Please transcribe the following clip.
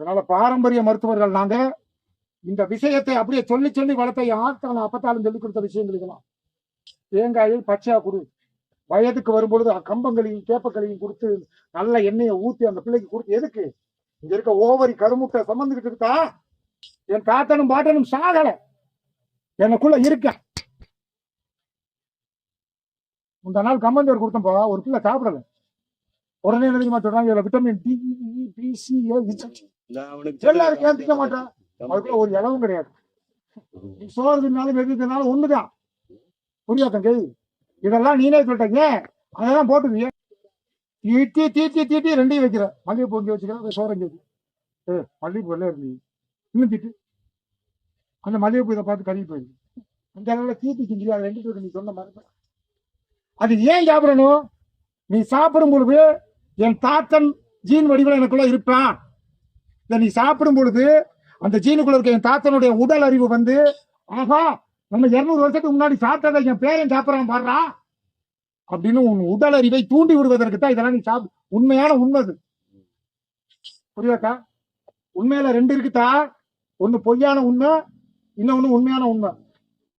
அதனால பாரம்பரிய மருத்துவர்கள் நாங்க இந்த விஷயத்தை அப்படியே சொல்லி சொல்லி வளர்த்த ஆத்தாலும் அப்பத்தாலும் சொல்லி கொடுத்த விஷயங்கள் இதெல்லாம். தேங்காயில் பச்சையா கொடு. வயதுக்கு வரும்பொழுது கம்பங்களையும் கேப்பக்களையும் கொடுத்து நல்ல எண்ணெயை ஊத்தி அந்த பிள்ளைக்கு கொடுத்து எதுக்கு? இங்க இருக்க ஓவரி கருமுட்டை சம்பந்துகிட்டு இருக்கா? என் தாத்தனும் பாட்டனும் சாகல. எனக்குள்ள இருக்க. இந்த நாள் கம்பந்தர் கொடுத்தப்போ ஒரு பிள்ளை சாப்பிடல. உடனே தெரியுமா சொல்றாங்க? விட்டமின் டி பி சி எல்லாரும் கேட்க மாட்டான். அதுக்குள்ள ஒரு இளவும் கிடையாது. நீ சோறு தின்னாலும் எது தின்னாலும் ஒண்ணுதான். புரியாதம் கேள்வி இதெல்லாம் நீனே சொல்லிட்டீங்க அதெல்லாம் போட்டுக்குங்க தீட்டி தீட்டி தீட்டி ரெண்டையும் வைக்கிற. வச்சுக்கிறேன் சோறு இங்கே வைக்கிறேன். ஏ மல்லிகைப்பூ எல்லாம் இருக்கு இன்னும் தீட்டு. அந்த மல்லிகைப்பூ இதை பார்த்து கருகி போயிருக்கு அந்த அளவில் தீட்டி செஞ்சு அதை ரெண்டு நீ சொன்ன மாதிரி. அது ஏன் சாப்பிடணும்? நீ சாப்பிடும் பொழுது என் தாத்தன் ஜீன் வடிவில் எனக்குள்ள இருப்பான். இதை நீ சாப்பிடும் பொழுது அந்த ஜீனுக்குள்ள இருக்க என் தாத்தனுடைய உடல் அறிவு வந்து ஆஹா நம்ம இருநூறு வருஷத்துக்கு முன்னாடி சாப்பிட்டதை என் பேரன் சாப்பிட்றான் பாடுறா அப்படின்னு உன் உடல் அறிவை தூண்டி விடுவதற்கு தான் இதெல்லாம் நீ சாப்பிடு உண்மையான உண்மை அது. புரியாக்கா உண்மையில ரெண்டு இருக்குதா? ஒன்று பொய்யான உண்மை இன்னொன்னு உண்மையான உண்மை.